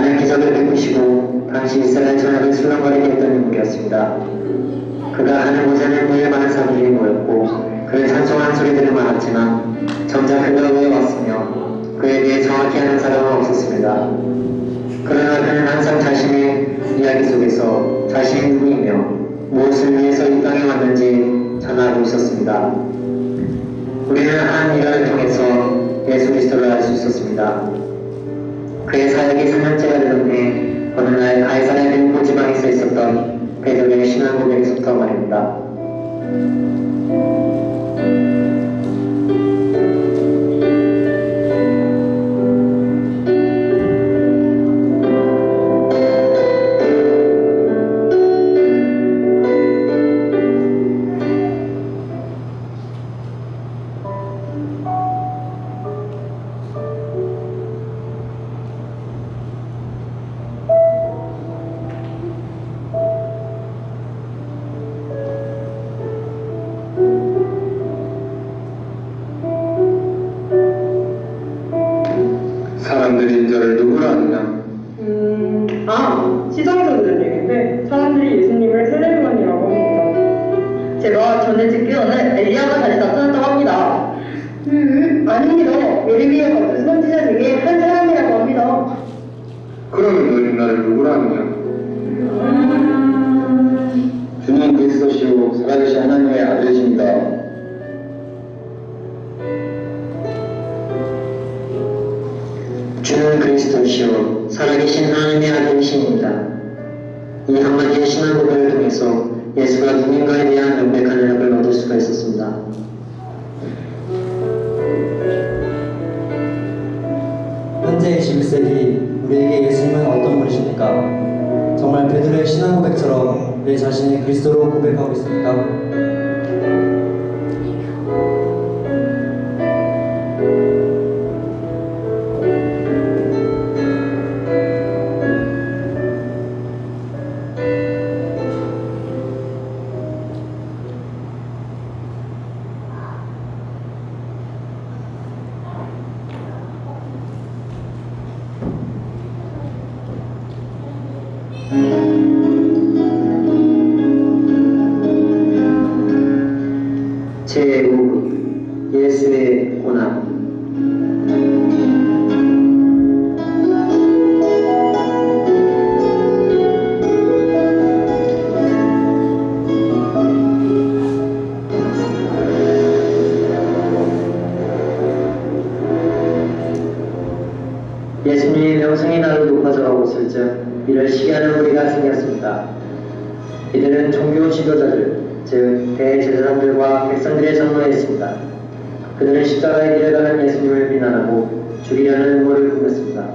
많은 기적을 베푸시고 당시 이스라엘 전역을 술렁거리게 했던 인물이었습니다. 그가 하는 곳에는 늘 많은 사람들이 모였고 그를 찬송하는 소리들은 많았지만 정작 그가 왜 왔으며 그에 대해 정확히 아는 사람은 없었습니다. 그러나 그는 항상 자신의 이야기 속에서 자신이 누구이며 무엇을 위해서 이 땅에 왔는지 전하고 있었습니다. 우리는 한 일화를 통해서 예수 그리스도를 알 수 있었습니다. 그의 사역이 3년째가 되던 어느 날 가이사라의 빈부 지방에서 있었던 베드로의 신앙 고백에서부터 말입니다. 사람들이 예수님을 셀레브만이라고 합니다. 제가 전에 듣기로는 엘리야가 다시 나타났다고 합니다. 음, 아닙니다. 예레미야 같은 선지자 중에 한 사람이라고 합니다. 그러면 너희 나를 누구라 하느냐? 주는 그리스도시요 살아계신 하나님의 아들이십니다. 주는 그리스도시요 살아계신 하나님의 아들이십니다. 이 한마디의 신앙 고백을 통해서 예수가 누군가에 대한 명백한 은혜를 얻을 수가 있었습니다. 현재 21세기 우리에게 예수님은 어떤 분이십니까? 정말 베드로의 신앙 고백처럼 내 자신이 그리스도로 고백하고 있습니까? 명성의 날로 높아져가고 있을 즉 이를 시기하는 우리가 생겼습니다. 이들은 종교 지도자들, 즉 대제사장들과 백성들의 전노했습니다. 그들은 십자가의 길을 가는 예수님을 비난하고 죽이려는 음모를 꾸몄습니다.